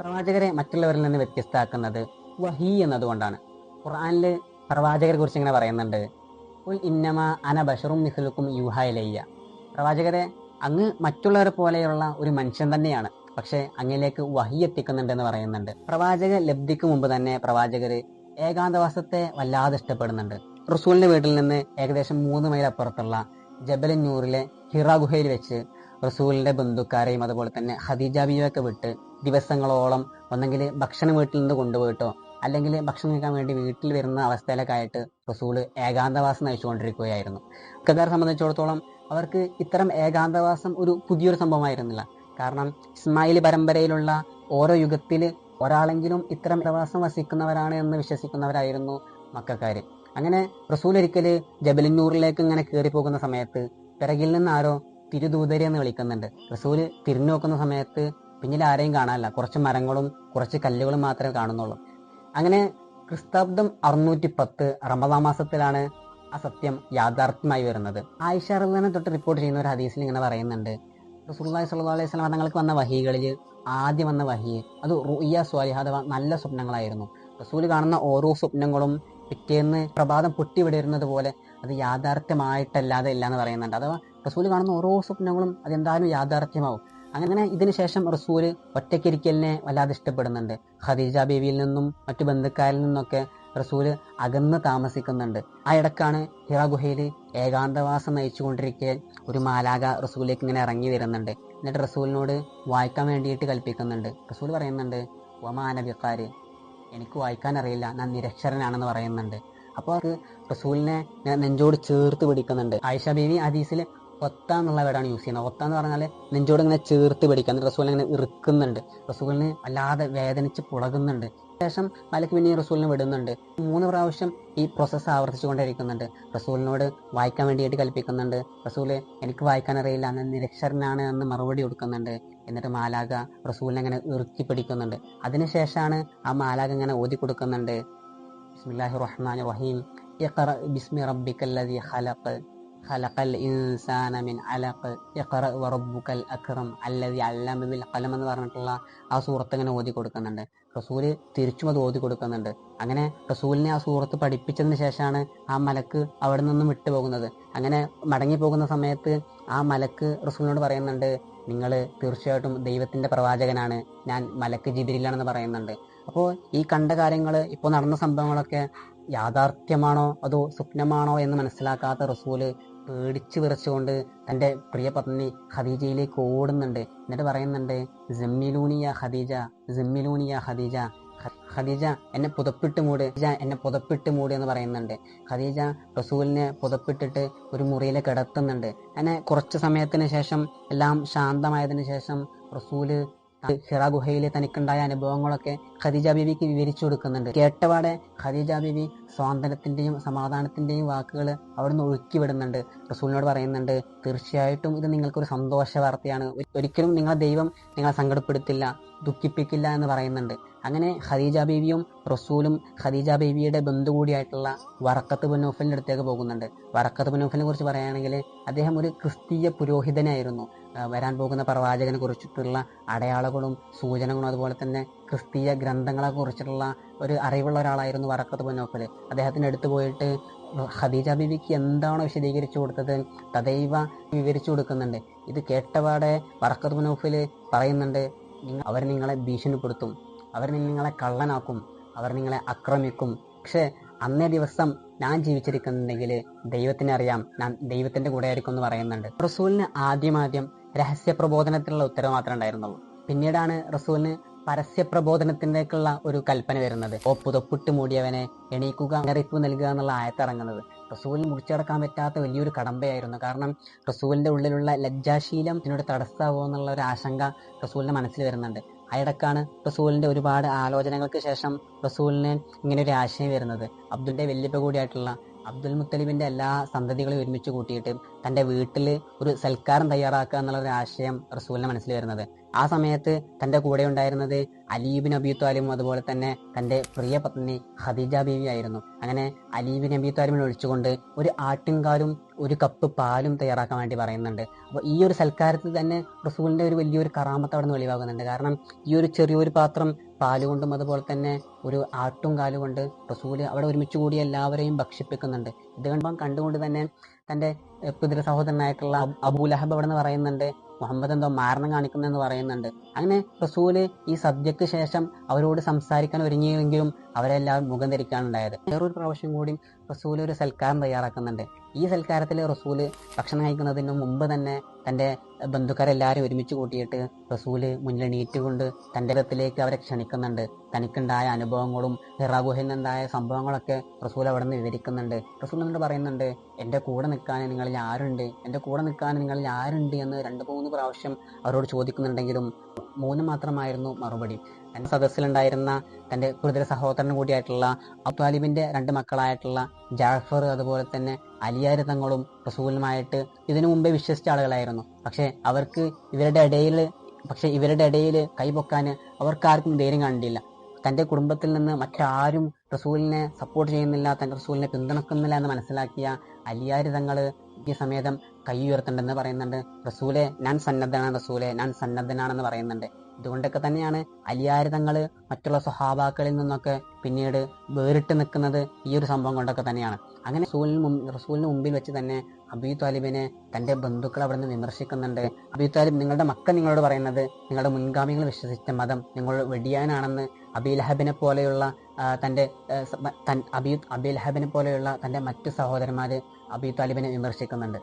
പ്രവാചകരെ മറ്റുള്ളവരിൽ നിന്ന് വ്യത്യസ്തമാക്കുന്നത് വഹി എന്നതുകൊണ്ടാണ്. ഖുർആാനിൽ പ്രവാചകരെ കുറിച്ച് ഇങ്ങനെ പറയുന്നുണ്ട്. ഇന്നമ അന ബഷറും മിസ്ലുക്കും ലയ്യ പ്രവാചകരെ അങ്ങ് മറ്റുള്ളവരെ പോലെയുള്ള ഒരു മനുഷ്യൻ തന്നെയാണ്. പക്ഷെ അങ്ങിലേക്ക് വഹി എത്തിക്കുന്നുണ്ടെന്ന് പറയുന്നുണ്ട്. പ്രവാചക ലബ്ധിക്ക് മുമ്പ് തന്നെ പ്രവാചകര് ഏകാന്തവാസത്തെ വല്ലാതെ ഇഷ്ടപ്പെടുന്നുണ്ട്. റസൂലിന്റെ വീട്ടിൽ നിന്ന് ഏകദേശം മൂന്ന് മൈൽ അപ്പുറത്തുള്ള ജബലന്നൂറിലെ ഹിറ ഗുഹയിൽ വെച്ച് റസൂലിന്റെ ബന്ധുക്കാരെയും അതുപോലെ തന്നെ ബിയൊക്കെ വിട്ട് ദിവസങ്ങളോളം ഒന്നെങ്കിൽ ഭക്ഷണം വീട്ടിൽ നിന്ന് കൊണ്ടുപോയിട്ടോ അല്ലെങ്കിൽ ഭക്ഷണം കഴിക്കാൻ വേണ്ടി വീട്ടിൽ വരുന്ന അവസ്ഥയിലൊക്കെ ആയിട്ട് റസൂൾ ഏകാന്തവാസം നയിച്ചുകൊണ്ടിരിക്കുകയായിരുന്നു. മക്കാരെ സംബന്ധിച്ചിടത്തോളം അവർക്ക് ഇത്തരം ഏകാന്തവാസം ഒരു പുതിയൊരു സംഭവമായിരുന്നില്ല. കാരണം ഇസ്മായിൽ പരമ്പരയിലുള്ള ഓരോ യുഗത്തിൽ ഒരാളെങ്കിലും ഇത്തരം പ്രവാസം വസിക്കുന്നവരാണ് എന്ന് വിശ്വസിക്കുന്നവരായിരുന്നു മക്കാര്. അങ്ങനെ റസൂൽ ഒരിക്കൽ ജബലിന്നൂറിലേക്ക് ഇങ്ങനെ കയറി പോകുന്ന സമയത്ത് പിറകിൽ നിന്ന് ആരോ തിരുദൂതരി എന്ന് വിളിക്കുന്നുണ്ട്. റസൂൽ തിരിഞ്ഞു നോക്കുന്ന സമയത്ത് പിന്നിൽ ആരെയും കാണാനില്ല. കുറച്ച് മരങ്ങളും കുറച്ച് കല്ലുകളും മാത്രമേ കാണുന്നുള്ളൂ. അങ്ങനെ ക്രിസ്താബ്ദം അറുന്നൂറ്റി പത്ത് റമദാൻ മാസത്തിലാണ് ആ സത്യം യാഥാർത്ഥ്യമായി വരുന്നത്. ആയിഷ തൊട്ട് റിപ്പോർട്ട് ചെയ്യുന്ന ഒരു ഹദീസിൽ ഇങ്ങനെ പറയുന്നുണ്ട്. റസൂലുള്ളാഹി സല്ലാ അലൈഹി വസല്ലം തങ്ങൾക്ക് വന്ന വഹികളിൽ ആദ്യം വന്ന വഹി അത് റുയ്യ സ്വാലിഹ അഥവാ നല്ല സ്വപ്നങ്ങളായിരുന്നു. റസൂൽ കാണുന്ന ഓരോ സ്വപ്നങ്ങളും പിറ്റേന്ന് പ്രഭാതം പൊട്ടിവിടരുന്നത് പോലെ അത് യാഥാർത്ഥ്യമായിട്ടല്ലാതെ ഇല്ല എന്ന് പറയുന്നുണ്ട്. അഥവാ റസൂൽ കാണുന്ന ഓരോ സ്വപ്നങ്ങളും അതെന്തായാലും യാഥാർത്ഥ്യമാവും. അങ്ങനെ ഇതിനു ശേഷം റസൂൽ ഒറ്റയ്ക്കിരിക്കലിനെ വല്ലാതെ ഇഷ്ടപ്പെടുന്നുണ്ട്. ഖദീജ ബേബിയിൽ നിന്നും മറ്റു ബന്ധുക്കാരിൽ നിന്നൊക്കെ റസൂൽ അകന്ന് താമസിക്കുന്നുണ്ട്. ആ ഇടക്കാണ് ഹിറ ഗുഹയിൽ ഏകാന്തവാസം നയിച്ചുകൊണ്ടിരിക്കെ ഒരു മാലാക റസൂലേക്ക് ഇങ്ങനെ ഇറങ്ങി വരുന്നുണ്ട്. എന്നിട്ട് റസൂലിനോട് വായിക്കാൻ വേണ്ടിയിട്ട് കൽപ്പിക്കുന്നുണ്ട്. റസൂൽ പറയുന്നുണ്ട് വമാനബിക്കാര് എനിക്ക് വായിക്കാൻ അറിയില്ല. ഞാൻ നിരക്ഷരനാണെന്ന് പറയുന്നുണ്ട്. അപ്പോൾ റസൂലിനെ നെഞ്ചോട് ചേർത്ത് പിടിക്കുന്നുണ്ട്. ആയിഷ ബീവി ഹദീസിൽ ഒത്ത എന്നുള്ള വേർഡാണ് യൂസ് ചെയ്യുന്നത്. ഒത്ത എന്ന് പറഞ്ഞാൽ നെഞ്ചോട് ഇങ്ങനെ ചേർത്ത് പിടിക്കുക. എന്നിട്ട് റസൂൽ ഇങ്ങനെ ഇറുക്കുന്നുണ്ട്. റസൂലിന് അല്ലാതെ വേദനിച്ച് പുളകുന്നുണ്ട്. ശേഷം മലക്ക് പിന്നെ റസൂലിനെ വിടുന്നുണ്ട്. മൂന്ന് പ്രാവശ്യം ഈ പ്രോസസ്സ് ആവർത്തിച്ചുകൊണ്ടിരിക്കുന്നുണ്ട് റസൂലിനോട് വായിക്കാൻ വേണ്ടിയിട്ട് കൽപ്പിക്കുന്നുണ്ട്. റസൂൽ എനിക്ക് വായിക്കാൻ അറിയില്ല. എന്ന് നിരക്ഷരനാണ് എന്ന് മറുപടി കൊടുക്കുന്നുണ്ട്. എന്നിട്ട് മാലാക റസൂലിനെ ഇങ്ങനെ ഇറുക്കി പിടിക്കുന്നുണ്ട്. അതിനുശേഷമാണ് ആ മാലാക ഇങ്ങനെ ഓതി കൊടുക്കുന്നുണ്ട്. ബിസ്മില്ലാഹി റഹ്മാൻ റഹീം. ബിസ്മി ബിസ്മി റബ്ബിക്കല്ലദീ ഖലഖൽ ഇൻസാന മിൻ അലഖ് ബിൽ ഖലം എന്ന് പറഞ്ഞിട്ടുള്ള ആ സൂറത്ത് ഇങ്ങനെ ഓതി കൊടുക്കുന്നുണ്ട്. റസൂൽ തിരിച്ചും അത് ഓതി കൊടുക്കുന്നുണ്ട്. അങ്ങനെ റസൂലിനെ ആ സൂറത്ത് പഠിപ്പിച്ചതിന് ശേഷമാണ് ആ മലക്ക് അവിടെ നിന്നും വിട്ടുപോകുന്നത്. അങ്ങനെ മടങ്ങി പോകുന്ന സമയത്ത് ആ മലക്ക് റസൂലിനോട് പറയുന്നുണ്ട് നിങ്ങൾ തീർച്ചയായിട്ടും ദൈവത്തിന്റെ പ്രവാചകനാണ്. ഞാൻ മലക്ക് ജിബിരിലാണെന്ന് പറയുന്നുണ്ട്. അപ്പോൾ ഈ കണ്ട കാര്യങ്ങൾ ഇപ്പോൾ നടന്ന സംഭവങ്ങളൊക്കെ യാഥാർത്ഥ്യമാണോ അതോ സ്വപ്നമാണോ എന്ന് മനസ്സിലാക്കാത്ത റസൂൽ പേടിച്ചു വിറച്ചുകൊണ്ട് തന്റെ പ്രിയ പത്നി ഖദീജയിലേക്ക് ഓടുന്നുണ്ട്. എന്നിട്ട് പറയുന്നുണ്ട് ജമ്മിലൂണിയ ഖദീജ ജമ്മിലൂണിയ ഖദീജ. ഖദീജ എന്നെ പുതപ്പിട്ട് മൂട് ഖദീജ എന്നെ പുതപ്പിട്ട് മൂട് എന്ന് പറയുന്നുണ്ട്. ഖദീജ റസൂലിനെ പുതപ്പിട്ടിട്ട് ഒരു മുറിയിൽ കിടത്തുന്നുണ്ട്. അങ്ങനെ കുറച്ച് സമയത്തിന് ശേഷം എല്ലാം ശാന്തമായതിനു ശേഷം റസൂൽ ഹിറ ഗുഹയിൽ തനിക്കുണ്ടായ അനുഭവങ്ങളൊക്കെ ഖദീജ ബീവിക്ക് വിവരിച്ചു കൊടുക്കുന്നുണ്ട്. കേട്ടപാടെ ഖദീജ ബീവി സ്വാതന്ത്ര്യത്തിന്റെയും സമാധാനത്തിന്റെയും വാക്കുകൾ അവിടുന്ന് ഒഴുക്കി വിടുന്നുണ്ട് റസൂലിനോട് പറയുന്നുണ്ട് തീർച്ചയായിട്ടും ഇത് നിങ്ങൾക്കൊരു സന്തോഷ വാർത്തയാണ്. ഒരി- ഒരിക്കലും നിങ്ങളെ ദൈവം നിങ്ങളെ സങ്കടപ്പെടുത്തില്ല ദുഃഖിപ്പിക്കില്ല എന്ന് പറയുന്നുണ്ട്. അങ്ങനെ ഖദീജ ബീവിയും റസൂലും ഖദീജ ബീവിയുടെ ബന്ധു കൂടിയായിട്ടുള്ള വറക്കത്ത് ബനൂഫലിന്റെ അടുത്തേക്ക് പോകുന്നുണ്ട്. വറക്കത്ത് ബനൂഫലിനെ കുറിച്ച് പറയുകയാണെങ്കിൽ അദ്ദേഹം ഒരു ക്രിസ്തീയ പുരോഹിതനായിരുന്നു. വരാൻ പോകുന്ന പ്രവാചകനെ കുറിച്ചിട്ടുള്ള അടയാളങ്ങളും സൂചനകളും അതുപോലെ തന്നെ ക്രിസ്തീയ ഗ്രന്ഥങ്ങളെ കുറിച്ചിട്ടുള്ള ഒരു അറിവുള്ള ഒരാളായിരുന്നു വറക്കത്ത് പൊന്നോക്കൽ അദ്ദേഹത്തിന്റെ അടുത്ത് പോയിട്ട് ഖദീജ ബിബിക്ക് എന്താണോ വിശദീകരിച്ചു കൊടുത്തത് തദൈവ വിവരിച്ചു കൊടുക്കുന്നുണ്ട്. ഇത് കേട്ടപാടെ വറക്കത്ത് ബനൂഫിൽ പറയുന്നുണ്ട് അവർ നിങ്ങളെ ഭീഷണിപ്പെടുത്തും അവർ നിങ്ങളെ കള്ളനാക്കും അവർ നിങ്ങളെ ആക്രമിക്കും പക്ഷേ അന്നേ ദിവസം ഞാൻ ജീവിച്ചിരിക്കുന്നുണ്ടെങ്കിൽ ദൈവത്തിനെ അറിയാം ഞാൻ ദൈവത്തിന്റെ കൂടെ ആയിരിക്കും എന്ന് പറയുന്നുണ്ട്. റസൂലിന് ആദ്യമാദ്യം രഹസ്യ പ്രബോധനത്തിനുള്ള ഉത്തരവ് മാത്രമേ ഉണ്ടായിരുന്നുള്ളൂ. പിന്നീടാണ് റസൂലിന് പരസ്യ പ്രബോധനത്തിലേക്കുള്ള ഒരു കൽപ്പന വരുന്നത്. ഓ മൂടിയവനെ എണീക്കുക അറിയിപ്പ് നൽകുക എന്നുള്ള ആയത്തിറങ്ങുന്നത്. റസൂലിന് മുറിച്ചടക്കാൻ പറ്റാത്ത വലിയൊരു കടമ്പയായിരുന്നു. കാരണം റസൂലിന്റെ ഉള്ളിലുള്ള ലജ്ജാശീലം ഇതിനോട് തടസ്സമാകുമോ എന്നുള്ള ഒരു ആശങ്ക റസൂലിന്റെ മനസ്സിൽ വരുന്നുണ്ട്. അയിടക്കാണ് റസൂലിന്റെ ഒരുപാട് ആലോചനകൾക്ക് ശേഷം റസൂലിന് ഇങ്ങനെ ഒരു ആശയം വരുന്നത്. അബ്ദുലിന്റെ വല്യപ്പ കൂടിയായിട്ടുള്ള അബ്ദുൽ മുത്തലിബിന്റെ എല്ലാ സന്തതികളും ഒരുമിച്ച് കൂട്ടിയിട്ട് തന്റെ വീട്ടിൽ ഒരു സൽക്കാരം തയ്യാറാക്കുക എന്നുള്ള ഒരു ആശയം റസൂലിന്റെ മനസ്സിൽ വരുന്നത്. ആ സമയത്ത് തന്റെ കൂടെ ഉണ്ടായിരുന്നത് അലീബിൻ നബി താലിമും അതുപോലെ തന്നെ തന്റെ പ്രിയ പത്നി ഖദീജ ബീവി ആയിരുന്നു. അങ്ങനെ അലീബിൻ നബി താലിമിനെ ഒഴിച്ചുകൊണ്ട് ഒരു ആട്ടിൻകാലും ഒരു കപ്പ് പാലും തയ്യാറാക്കാൻ വേണ്ടി പറയുന്നുണ്ട്. അപ്പോൾ ഈ ഒരു സൽക്കാരത്തിൽ തന്നെ റസൂലിന്റെ ഒരു വലിയൊരു കറാമത്ത് അവിടെ നിന്ന് വെളിവാകുന്നുണ്ട്. കാരണം ഈ ഒരു ചെറിയൊരു പാത്രം പാലുകൊണ്ടും അതുപോലെ തന്നെ ഒരു ആട്ടും കാലുകൊണ്ട് റസൂൽ അവിടെ ഒരുമിച്ച് കൂടി എല്ലാവരെയും ഭക്ഷിപ്പിക്കുന്നുണ്ട്. ഇത് കണ്ടുകൊണ്ട് തന്നെ ഏഹ്, പിതൃ സഹോദരനായിട്ടുള്ള അബൂലഹബ് അവിടെ നിന്ന് പറയുന്നുണ്ട് മുഹമ്മദ് എന്തോ മാരണം കാണിക്കുന്നെന്ന് പറയുന്നുണ്ട്. അങ്ങനെ റസൂൽ ഈ സദ്യക്ക് ശേഷം അവരോട് സംസാരിക്കാൻ ഒരുങ്ങിയെങ്കിലും അവരെല്ലാവരും മുഖം ധരിക്കാനുണ്ടായത്. വേറൊരു പ്രാവശ്യം കൂടി റസൂൽ ഒരു സൽക്കാരം തയ്യാറാക്കുന്നുണ്ട്. ഈ സൽക്കാരത്തിൽ റസൂൽ ഭക്ഷണം കഴിക്കുന്നതിന് മുമ്പ് തന്നെ തന്റെ ബന്ധുക്കാരെല്ലാവരും ഒരുമിച്ച് കൂട്ടിയിട്ട് റസൂൽ മുന്നിൽ നീറ്റുകൊണ്ട് തന്റെ ഇടത്തിലേക്ക് അവരെ ക്ഷണിക്കുന്നുണ്ട്. തനിക്കുണ്ടായ അനുഭവങ്ങളും ഹിറാഗുഹയിൽ നിന്നുണ്ടായ സംഭവങ്ങളൊക്കെ റസൂൽ അവിടെ നിന്ന് വിവരിക്കുന്നുണ്ട്. റസൂൽ എന്നിട്ട് പറയുന്നുണ്ട് എന്റെ കൂടെ നിൽക്കാൻ നിങ്ങളിൽ ആരുണ്ട്? എന്റെ കൂടെ നിൽക്കാൻ നിങ്ങളിൽ ആരുണ്ട്? എന്ന് രണ്ട് മൂന്ന് പ്രാവശ്യം അവരോട് ചോദിക്കുന്നുണ്ടെങ്കിലും മൂന്ന് മാത്രമായിരുന്നു മറുപടി. സദസ്സിലുണ്ടായിരുന്ന തന്റെ കുതിര സഹോദരൻ കൂടിയായിട്ടുള്ള അബ്ദാലിബിന്റെ രണ്ട് മക്കളായിട്ടുള്ള ജാഫർ അതുപോലെ തന്നെ അലിയാർ തങ്ങളും റസൂലുമായിട്ട് ഇതിനു മുമ്പേ വിശ്വസിച്ച ആളുകളായിരുന്നു. പക്ഷെ അവർക്ക് ഇവരുടെ ഇടയിൽ പക്ഷെ ഇവരുടെ ഇടയിൽ കൈപൊക്കാൻ അവർക്കാർക്കും ധൈര്യം കണ്ടില്ല. തന്റെ കുടുംബത്തിൽ നിന്ന് മറ്റാരും റസൂലിനെ സപ്പോർട്ട് ചെയ്യുന്നില്ല തന്റെ റസൂലിനെ പിന്തുണക്കുന്നില്ല എന്ന് മനസ്സിലാക്കിയ അലിയാർ തങ്ങൾ ഈ സമേതം കൈ ഉയർത്തേണ്ടെന്ന് പറയുന്നുണ്ട്. റസൂലെ ഞാൻ സന്നദ്ധനാണ് റസൂലെ ഞാൻ സന്നദ്ധനാണെന്ന് പറയുന്നുണ്ട്. ഇതുകൊണ്ടൊക്കെ തന്നെയാണ് അലിയാരിതങ്ങൾ മറ്റുള്ള സ്വഹാബാക്കളിൽ നിന്നൊക്കെ പിന്നീട് വേറിട്ട് നിൽക്കുന്നത് ഈ ഒരു സംഭവം കൊണ്ടൊക്കെ തന്നെയാണ്. അങ്ങനെ റസൂലിന് റസൂലിന് മുമ്പിൽ വെച്ച് തന്നെ അബി താലിബിനെ തന്റെ ബന്ധുക്കൾ അവിടെ നിന്ന് വിമർശിക്കുന്നുണ്ട്. അബി താലിബ് നിങ്ങളുടെ മക്കൾ നിങ്ങളോട് പറയുന്നത് നിങ്ങളുടെ മുൻഗാമികൾ വിശ്വസിച്ച മതം നിങ്ങൾ വെടിയാനാണെന്ന് അബി ലഹബിനെ പോലെയുള്ള തന്റെ അബി അബി ലഹബിനെ പോലെയുള്ള തന്റെ മറ്റു സഹോദരന്മാര് അബി താലിബിനെ വിമർശിക്കുന്നുണ്ട്.